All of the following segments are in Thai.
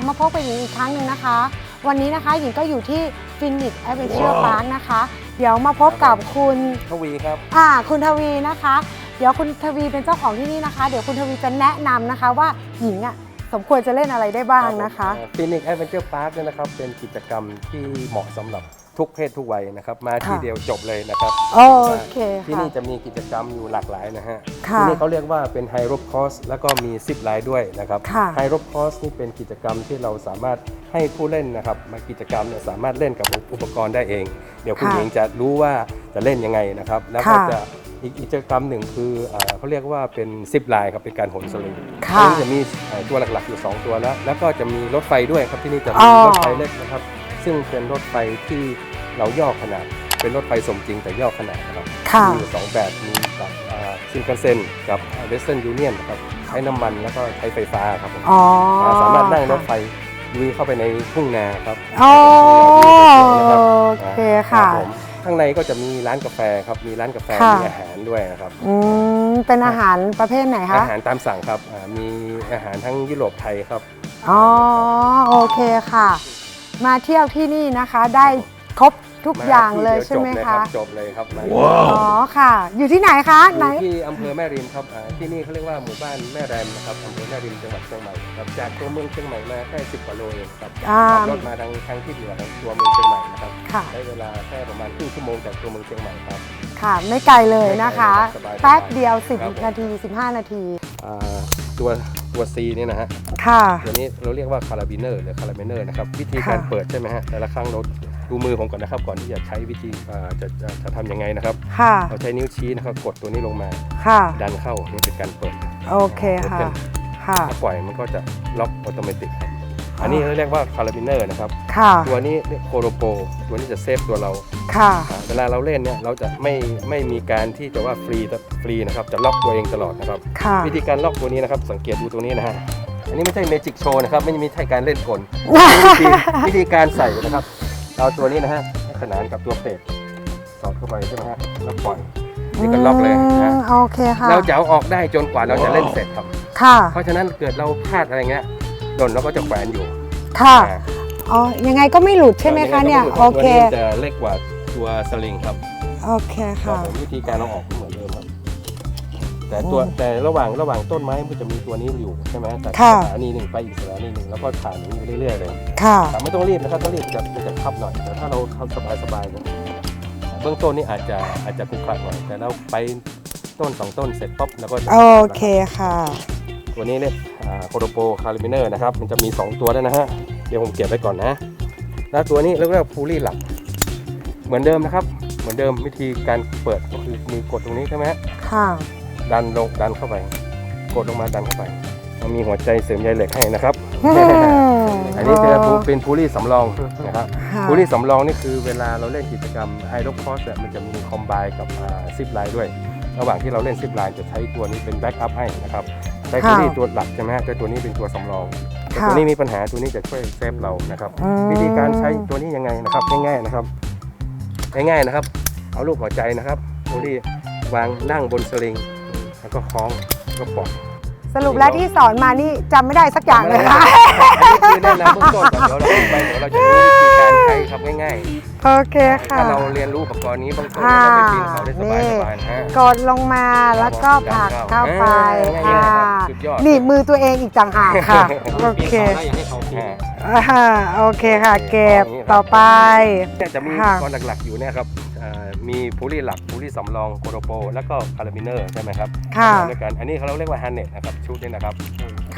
กลับมาพบกับหญิงอีกครั้งหนึ่งนะคะ วันนี้นะคะหญิงก็อยู่ที่ฟินิกแอดเวนเจอร์พาร์คนะคะ เดี๋ยวมาพบกับคุณทวีครับอ่าคุณทวีนะคะ เดี๋ยวคุณทวีเป็นเจ้าของที่นี่นะคะ เดี๋ยวคุณทวีจะแนะนำนะคะว่าหญิงอะสมควรจะเล่นอะไรได้บ้างนะคะ ฟินิกแอดเวนเจอร์พาร์คเนี่ยนะครับเป็นกิจกรรมที่เหมาะสำหรับ ทุกเพศทุกวัยนะครับ มาทีค่ะเดียวจบเลยนะครับโอเคที่ค่ะนี่จะมีกิจกรรมอยู่หลากหลายนะฮะค่ะที่นี่เขาเรียกว่าเป็นไฮร p คอสแล้วก็มีซิปไลน์ด้วยนะครับค่ะไฮร p คอสนี่เป็นกิจกรรมที่เราสามารถให้ผู้เล่นนะครับ มากิจกรรมเนี่ยสามารถเล่นกับอุปกรณ์ได้เอง เดี๋ยวคุณค่ะหญิงจะรู้ว่าจะเล่นยังไงนะครับ แล้วก็ค่ะจะอีกกิจกรรมหนึ่งคือเอ่อเขาเรียกว่าเป็นซิปไลน์ครับเป็นการโหนสลิงค่ะซึ่งจะมีเอ่อตัวหลักๆอยู่ 2 ตัวแล้ว แล้วก็จะมีรถไฟด้วยครับที่นี่จะอ๋มีอรถไฟเล็กนะครับ ซึ่งเป็นรถไฟที่เราย่อขนาด เป็นรถไฟสมจริงแต่ย่อขนาดนะครับค่ะ มีอยู่สองแบบมีแบบซินคันเซนกับเวสเทิร์นยูเนียนนะครับใช้น้ำมันแล้วก็ใช้ไฟฟ้าครับผมอ๋ออาสามารถนั่งรถไฟลุยเข้าไปในทุ่งนาครับโอ้นะครับโอเคค่ะ รับผมข้างในก็จะมีร้านกาแฟครับมีร้านกาแฟค่ะ มีอาหารด้วยนะครับ อืมเป็นอาหารประเภทไหนคะ อาหารตามสั่งครับอ่ามีอาหารทั้งยุโรปไทยครับ อ๋อ โอเคค่ะ มาเที่ยวที่นี่นะคะได้ครบทุกอย่างเลยใช่ไหมคะจบเลยครับจบเลยครับอ๋อค่ะ อยู่ที่ไหนคะอไหนยู่ที่อำเภอแม่ริมครับอ่าที่นี่เขาเรียกว่าหมู่บ้านแม่แรมนะครับอำเภอแม่ริมจังหวัดเชียงใหม่ครับจากตัวเมืองเชียงใหม่มาแค่10กว่าโลเองครับอ่า ขับรถมาทางทางที่เหนือทางตัวเมืองเชียงใหม่นะครับค่ะ ใช้เวลาแค่ประมาณครึ่งชั่วโมงจากตัวเมืองเชียงใหม่ครับ ค่ะ ไม่ไกลเลยนะคะ ไม่ไกลครับสบายๆแป๊บเดียว ครับผม 10 นาที 15 นาที อ่าตัว ตัว C เนี่ยนะฮะค่ะ ตัวนี้เราเรียกว่าคาราบิเนอร์หรือคาราบิเนอร์นะครับวิธีการค่ะ เปิดใช่ไหมฮะแต่ละครั้งเราดูมือผมก่อนนะครับก่อนที่จะใช้วิธีอ่าจะจะจะทำยังไงนะครับ ค่ะ เราใช้นิ้วชี้นะครับกดตัวนี้ลงมาค่ะ ดันเข้านี่เป็นการเปิดโอเคค่ะ ค่ะ ถ้าปล่อยมันก็จะล็อกอัตโนมัติครับ อันนี้เขาเรียกว่าคาราบิเนอร์นะครับค่ะตัวนี้เรียกโคโรโปตัวนี้จะเซฟตัวเรา ค่ะอ่าเวลาเราเล่นเนี่ยเราจะไม่ไม่มีการที่จะว่าฟรีฟรีนะครับจะล็อกตัวเองตลอดนะครับ ค่ะวิธีการล็อกตัวนี้นะครับสังเกตดูตัวนี้นะฮะอันนี้ไม่ใช่เมจิกโชว์นะครับไม่ไม่ใช่การเล่นกลวิธีวิธีการใส่นะครับ เอาตัวนี้นะฮะให้ขนานกับตัวเป็ดสอดเข้าไปใช่ไหมฮะแล้วปล่อยนี่ก็ล็อกเลยนะมโอเคค่ะเราจะเอาออกได้จนกว่าเราจะเล่นเสร็จครับ ค่ะ เพราะฉะนั้นเกิดเราพลาดอะไรเงี้ย หล่นเราก็จะแขวนอยู่ค่ะ อ่าอ๋อ ยังไงก็ไม่หลุดใช่ไหมคะเนี่ย โอเคตัวนี้จะเล็กกว่าตัวสลิงครับโอเคครับค่ะ ผมวิธีการเอาออกก็เหมือนเดิมครับ แต่ตัวอืมแต่ระหว่างระหว่างต้นไม้มันจะมีตัวนี้อยู่ใช่ไหมจากค่ะสถานีหนึ่งไปอีกสถานีหนึ่งแล้วก็ผ่านอย่างนี้ไปเรื่อยๆเลย ค่ะ แต่ไม่ต้องรีบนะครับถ้ารีบจะมันจะทับหน่อยแต่ถ้าเราทำสบายๆเนี่ยเบื้องต้นนี่อาจจะอาจจะคลุกคลักหน่อยแต่เราไปต้นสองต้นเสร็จปุ๊บแล้วก็จะโอเคค่ะ ตัวนี้เนี่ย โคโรโปคาริมิเนอร์นะครับ มันจะมี 2 ตัวด้วยนะฮะ เดี๋ยวผมเก็บไว้ก่อนนะ แล้วตัวนี้เรียกว่าพูลี่หลัก เหมือนเดิมนะครับ เหมือนเดิมวิธีการเปิดก็คือมีกดตรงนี้ใช่ไหมฮะค่ะ ดันลงดันเข้าไป กดลงมาดันเข้าไปมันมีหัวใจเสริมใยเหล็กให้นะครับ อันนี้เป็นเป็นพูลี่สำรองนะครับค่ะพูลี่สำรองนี่คือเวลาเราเล่นกิจกรรมไฮโดรคอสมันจะมีคอมไบกับซิปไลน์ด้วย ระหว่างที่เราเล่นซิปไลน์จะใช้ตัวนี้เป็นแบ็กอัพให้นะครับ ใช้พูลี่ตัวหลักใช่ไหมฮะแต่ตัวนี้เป็นตัวสำรองแต่ค่ะตัวนี้มีปัญหาตัวนี้จะช่วยเซฟเรานะครับอืม วิธีการใช้ตัวนี้ยังไงนะครับง่ายๆนะครับง่ายๆนะครับ เอาลูกหัวใจนะครับพูลี่วางนั่งบนสลิงแล้วก็คล้องแล้วก็ปล่อย สรุปแล้วที่สอนมานี่จำไม่ได้สักอย่างเลยค่ะอันนี้คือแนะนำเบื้องต้นก่อนเดี๋ยวเราไปเดี๋ยวเราจะรู้วิธีการใช้ครับง่ายโอเคๆค่ะ ถ้าเราเรียนรู้อุปกรณ์นี้เบื้องต้นอ่าเราไปปีนเขาได้สบายสบายๆนะฮะกดลงมาแล้วก็ผลักเข้าไปง่ายๆค่ะครับสุดยอด หนีบมือตัวเองอีกต่างหากค่ะ โอเคได้อย่างให้เขาปีน อ่า อ่าโอเคค่ะ เก็บต่อไป เนี่ยจะมีค่ะอุปกรณ์หลักๆอยู่เนี่ยครับอ่า มีพูลี่หลักพูลี่สำรองโคโรโป แล้วก็คาราบิเนอร์ใช่ไหมครับค่ะด้วยกันอันนี้เขาเรียกว่าฮันเน็ตนะครับชุดนี้นะครับ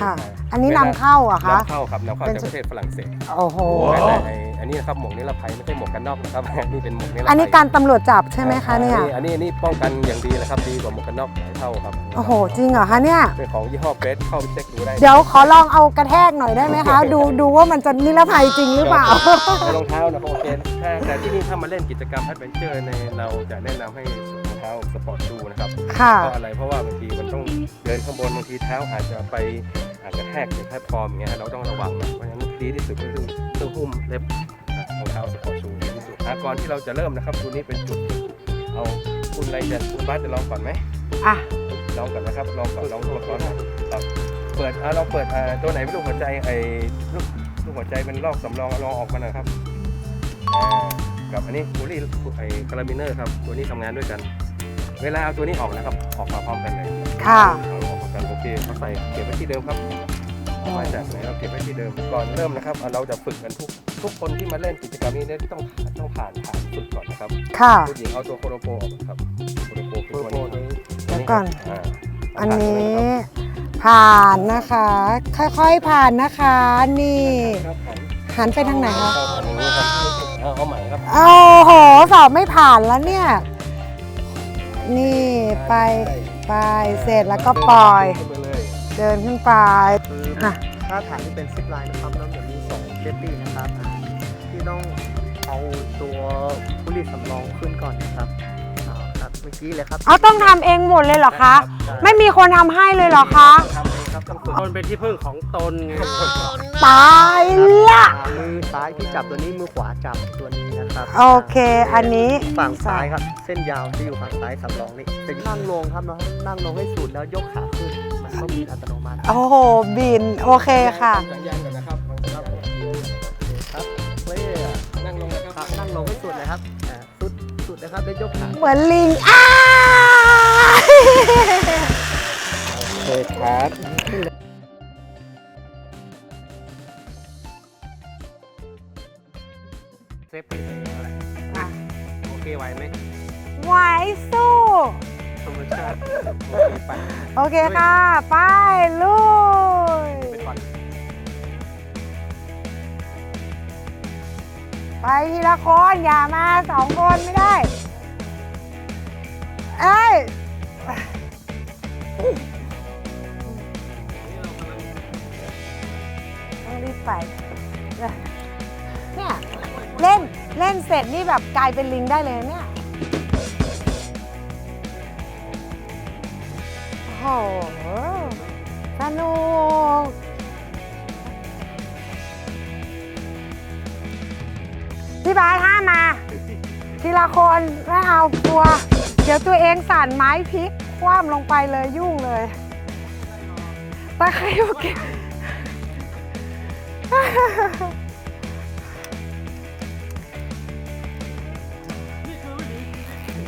ค่ะ อันนี้นำเข้าเหรอะคะ นำเข้าครับนำเข้าเป็น จากประเทศฝรั่งเศสโอ้โห แต่ไอ้อันนี้นะครับหมวกนิรภัยไม่ใช่หมวกกันน็อกนะครับ นี่เป็นหมวกนิรภัยอันนี้การตำรวจจับใช่ไหมคะเนี่ย อันนี้อันนี้ป้องกันอย่างดีเลยครับดีกว่าหมวกกันน็อกหลายเท่าครับโอ้โห จริงเหรอคะเนี่ย เป็นของยี่ห้อเฟสเข้าไปเช็คดูได้เดี๋ยวขอลองเอากระแทกหน่อยได้ไหมคะ ดูดูว่ามันจะนิรภัยจริงหรือเปล่า ในรองเท้านะครับโอเคถ้าแต่ที่นี่ถ้ามาเล่นกิจกรรมแอดเวนเจอร์ในเราจะแนะนำให้สวมรองเท้าสปอร์ตชูนะครับ ค่ะ เพราะอะไรเพราะว่าบางทีมันต้องเดินข้างบนบางทีเท้าอาจจะไป อาจจะแทกถึงแพลตฟอร์มอย่างเงี้ยเราต้องระวังนะเพราะฉะนั้นดีที่สุดก็คือเครื่องหุ้มเล็บอะรองเท้าสปอร์ตชูดีที่สุดอะก่อนที่เราจะเริ่มนะครับตัวนี้เป็นจุด เอาคุณอะไรจะคุณบ้านจะลองก่อนไหมอะลองก่อนนะครับลองก่อนลองตัวก่อนนะครับเปิดอะลองเปิดอะตัวไหนไม่รู้หัวใจไอ้ลูกลูกหัวใจเป็นลอกสำรองเอาลองออกมาหน่อยครับอ่ากับอันนี้บูลี่ไอ้คาราบิเนอร์ครับตัวนี้ทำงานด้วยกัน เวลาเอาตัวนี้ออกนะครับออกมาพร้อมกันเลยค่ะ เอาออกมากันโอเคเขาใส่เก็บไว้ที่เดิมครับเอามาจากไหนเราเก็บไว้ที่เดิมก่อนเริ่มนะครับเราจะฝึกกันทุกทุกคนที่มาเล่นกิจกรรมนี้เนี่ยต้องต้องผ่านฐานฝึกก่อนนะครับค่ะผู้หญิงเอาตัวโคโรโปออกครับโคโรโปคือตัวนี้เดี๋ยวก่อนอ่าอันนี้ผ่านนะคะ ค่อยๆผ่านนะคะ นี่ครับผมหันไปทางไหนคะเอาอันนี้ครับเอาเอาใหม่ครับโอ้โหสอบไม่ผ่านแล้วเนี่ย นี่ไป ไปเสร็จแล้วก็ปล่อย ขึ้นไปเลยเดินขึ้นไปคืออะ ถ้าฐานที่เป็นซิปไลน์นะครับแล้วเดี๋ยวมีสองเซฟตี้นะครับอ่าที่ต้องเอาตัวผู้รีดสำรองขึ้นก่อนนะครับอ่าครับเมื่อกี้เลยครับเอาต้องทำเองหมดเลยเหรอคะใช่ไม่มีคนทำให้เลยเหรอคะ ทำเองครับต้องฝึก ตนเป็นที่พึ่งของตนไง ตายละอ่ามือซ้ายที่จับตัวนี้มือขวาจับตัวนี้นะครับโอเค อันนี้ฝั่งซ้ายครับ เส้นยาวที่อยู่ฝั่งซ้ายสำรองนี่จะนั่งลงครับเนาะนั่งลงให้สุดแล้วยกขาขึ้นมันก็มีอัตโนมัติโอ้โหบินโอเคค่ะสัญญาณก่อนนะครับครับเว้ยนั่งลงนะคครัรับบนั่งลงให้สุดเลยครับอ่าสุดสุดนะครับแล้วยกขาเหมือนลิงอ้าโอเคครับ โอเคไปโอเคค่ะ ไปลุยไปก่อนไปทีละคนอย่ามาสองคนไม่ได้ เอ้ยต้องรีบไป เนี่ย เล่นเล่นเสร็จนี่แบบกลายเป็นลิงได้เลยนะเนี่ย โอ้โห สนุก พี่บาสห้ามมา ทีละคนไม่เอากลัว เดี๋ยวตัวเองสั่นไม้พลิก คว่ำลงไปเลยยุ่งเลยตะไคร้โอเค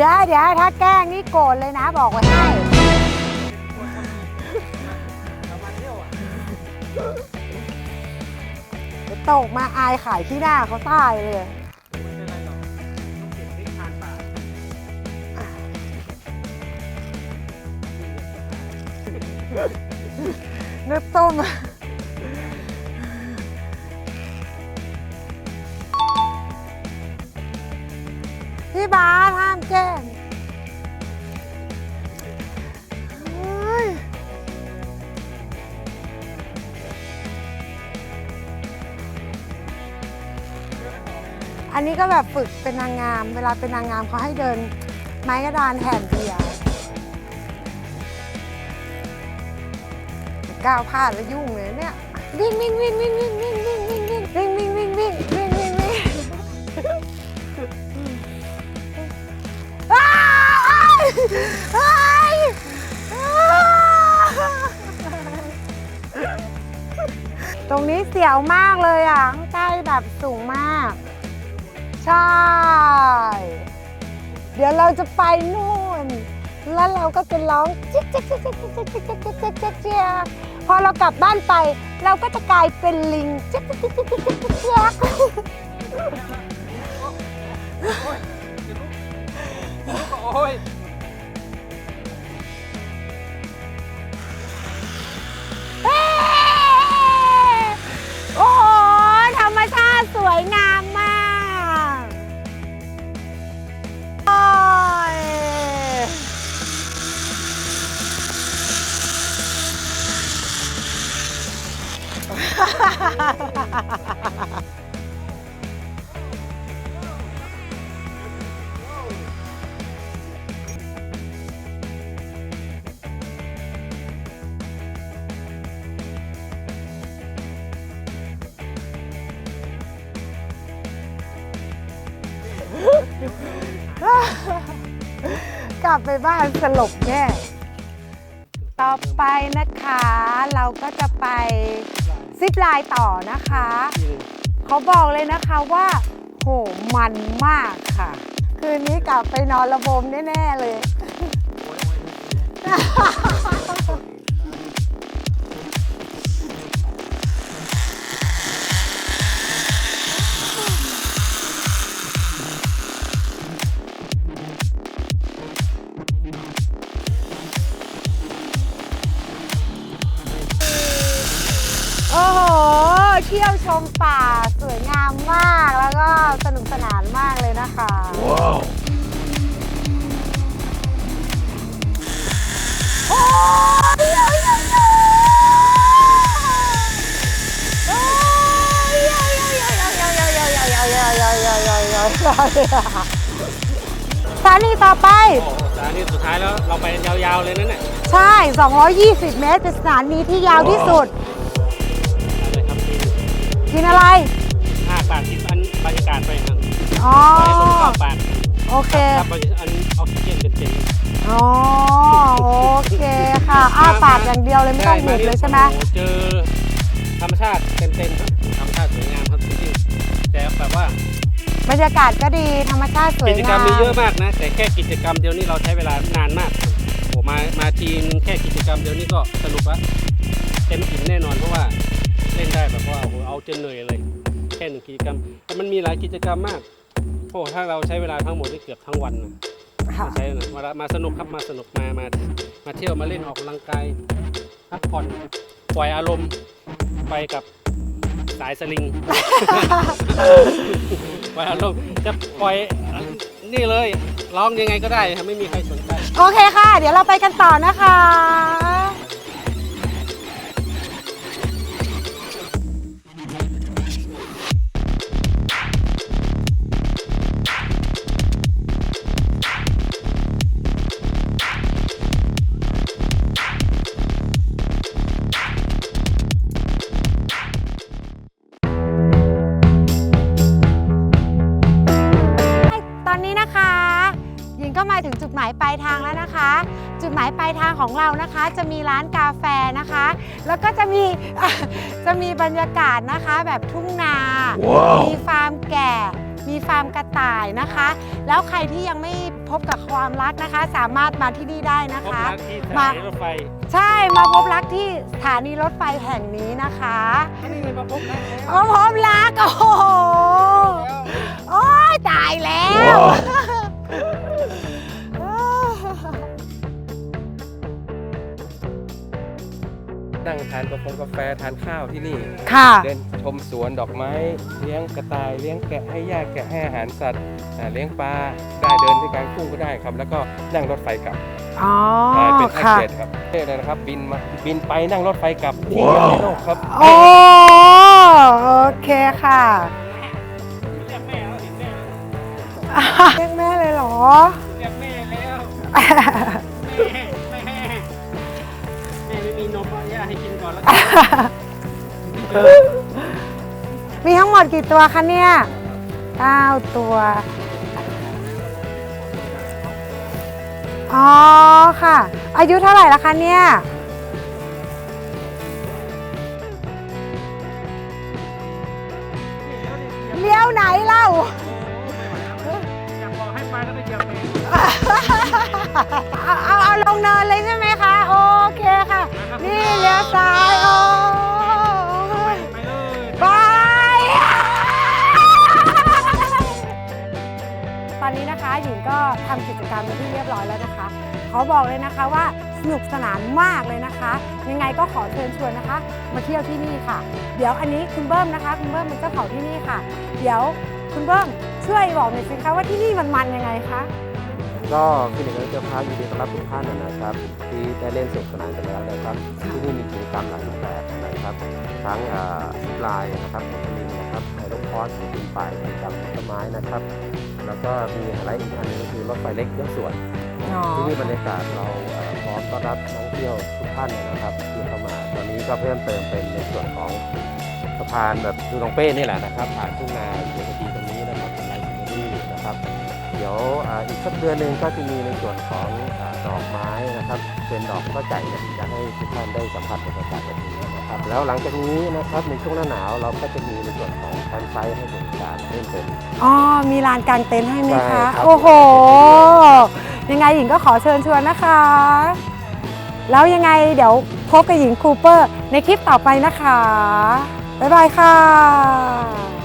ดี๋ยวเดี๋ยวถ้าแกล้งนี่โกรธเลยนะบอกไว้ให้ตกมาอายขายที่หน้าเขาตายเลยนึกต้ม อันนี้ก็แบบฝึกเป็นนางงาม เวลาเป็นนางงามเขาให้เดินไม้กระดานแผ่นเดียวก้าวพลาดแล้วยุ่งเลยเนี่ยวิ่งวิ่งวิ่งวิ่งวิ่งวิ่งวิ่งวิ่งวิ่งวิ่งวิ่งวิ่งวิ่งวิ่งวิ่งวิ่งอ้ายอ้ายอ้ายตรงนี้เสียวมากเลยอะข้างใต้แบบสูงมาก ใช่ เดี๋ยวเราจะไปนู่น แล้วเราก็จะร้องเจ๊กเจ๊กเจ๊กเจ๊กเจ๊กเจ๊กเจ๊กเจ๊กเจ๊กเจ๊กเจ๊กพอเรากลับบ้านไป เราก็จะกลายเป็นลิงเจ๊กเจ๊กเจ๊กเจ๊กเจ๊กจิ๊กโอ้ยโอ้โหธรรมชาติสวยงาม กลับไปบ้านสลบแน่ ต่อไปนะคะเราก็จะไป ซิปไลน์ต่อนะคะ เขาบอกเลยนะคะว่า โห มันมากค่ะ คืนนี้กลับไปนอนระบมแน่ ๆ เลย เที่ยวชมป่าสวยงามมากแล้วก็สนุกสนานมากเลยนะคะ ว้าวโอ้ยโอ้ยโอ้ยโอ้ยโอ้ยโอ้ยโอ้ยโอ้ยโอ้ยโอ้ยโอ้ยโอ้ยโอ้ยโอ้ยโอ้ยโอ้ยโอ้ยโอ้ยสถานีต่อไป โอ้โหสถานีสุดท้ายแล้วเราไปยาวๆเลยนั่นแหละใช่ 220 เมตร เป็นสถานีที่ยาวที่สุดเลยครับกิน กินอะไร ห้าบาทสิบอันบรรยากาศไปครับอ๋อ ไปลงเก้าบาทโอเค ครับบรรยากาศอันออกซิเจนเต็มๆอ๋อ โอเคค่ะ อ้าปากอย่างเดียวเลยไม่ต้องบีบเลยใช่ไหมโอ้โเจอธรรมชาติเต็มๆครับธรรมชาติสวยงามครับจริงๆแต่แบบว่าบรรยากาศก็ดี ธรรมชาติสวยกิจกรงารมมมีเยอะมากนะ แต่แค่กิจกรรมเดียวนี้เราใช้เวลานานมากครับโอ้มามาทีมแค่กิจกรรมเดียวนี้ก็สรุปว่าเต็มอิ่มแน่นอนเพราะว่า เล่นได้แบบว่าโอ้โหเอาจนเหนื่อยเลย แค่หนึ่งกิจกรรม แต่มันมีหลายกิจกรรมมากโอ้ถ้าเราใช้เวลาทั้งหมดนี่เกือบทั้งวันนะค่ะมาใช้นะมามาสนุกครับมาสนุกมามามาเที่ยวมาเล่นออกกำลังกายพักผ่อนปล่อยอารมณ์ไปกับสายสลิงปล่อยอารมณ์จะปล่อยนี่เลยร้องยังไงก็ได้ครับไม่มีใครสนใจ โอเคค่ะ เดี๋ยวเราไปกันต่อนะคะ จุดหมายปลายทางของเรานะคะ จะมีร้านกาแฟนะคะ แล้วก็จะมีจะมีบรรยากาศนะคะแบบทุ่งนามีฟาร์มแก่มีฟาร์มกระต่ายนะคะ แล้วใครที่ยังไม่พบกับความรักนะคะ สามารถมาที่นี่ได้นะพบคะรักที่สถานีรถไฟ ใช่มาพบรักที่สถานีรถไฟแห่งนี้นะคะนี่เลยมาพบรักแล้วโอ้พบรักโอ้โหโอ้ยตายแล้ว นั่งทานกาแฟกาแฟทานข้าวที่นี่ ค่ะ เดินชมสวนดอกไม้เลี้ยงกระต่ายเลี้ยงแกะให้หญ้าแกะให้อาหารสัตว์อ่าเลี้ยงปลาได้เดินที่กลางทุ่งก็ได้ครับ แล้วก็นั่งรถไฟกลับอ๋อได้เป็นแพ็กค่ะ เกจครับนี่เลยนะครับ บินมาบินไปนั่งรถไฟกลับที่เดียวในโลกครับ โอ้โอเคค่ะเรียกแม่แล้วเห็นแม่แล้วเรียกแม่เลยเหรอ เรียกแม่แล้ว นมเอาย่าให้กินก่อนแล้วกันมีทั้งหมดกี่ตัวคะเนี่ยเก้าตัว อ๋อค่ะ อายุเท่าไหร่ละคะเนี่ย เลี้ยวไหนเล่า อยากบอกให้ไปก็ไปเหยียบเอง เอาเอาเอาลงเนินเลยใช่ไหม คะโอเคค่ะ นี่เลี้ยวซ้ายโอ้ยไปเลยไปตอนนี้นะคะหญิงก็ทำกิจกรรมเป็นที่เรียบร้อยแล้วนะคะ ขอบอกเลยนะคะว่าสนุกสนานมากเลยนะคะ ยังไงก็ขอเชิญชวนนะคะ มาเที่ยวที่นี่ค่ะ เดี๋ยวอันนี้คุณเบิ้มนะคะคุณเบิ้มเป็นเจ้าของที่นี่ค่ะ เดี๋ยวคุณเบิ้มช่วยบอกหน่อยสิคะว่าที่นี่มันมันยังไงคะ ก็ฟินิกส์เจ้าพายินดีต้อนรับทุกท่านนะครับ ที่ได้เล่นสนุกสนานกันแล้วนะครับ ที่นี่มีกิจกรรมหลายรูปแบบนะครับ ทั้งซิปไลน์นะครับแอลินนะครับไฮโดรคอสปีนป่ายกิจกรรมต้นไม้นะครับ แล้วก็มีอะไรอีกอันหนึงก็คือรถไฟเล็กยกส่วนอ๋อที่นี่บรรยากาศเราเอ่อพร้อมต้อนรับนักท่องเที่ยวทุกท่านนะครับที่เข้ามาตอนนี้ก็เพิ่มเติมเป็นในส่วนของสะพานแบบดูนองเป้นี่แหละนะครับผ่านทุ่งนาเขียวข ดี๋ยวอ่าอีกสักเดือนหนึ่งก็จะมีในส่วนของอาดอกไม้นะครับ เป็นดอกก็ใจเนี่ยจะให้ทุกท่านได้สัมผัสบรรยากาศแบบนี้นะครับ แล้วหลังจากนี้นะครับในช่วงหน้าหนาวเราก็จะมีในส่วนของแคมป์ไซต์ให้บริการเพิ่มเติม อ๋อ มีลานกางเต็นท์ให้ไหมใช่คะ ครับ โอ้โห ยังไงหญิงก็ขอเชิญชวนนะคะ แล้วยังไงเดี๋ยวพบกับหญิงคูเปอร์ในคลิปต่อไปนะคะ บ๊ายบายค่ะ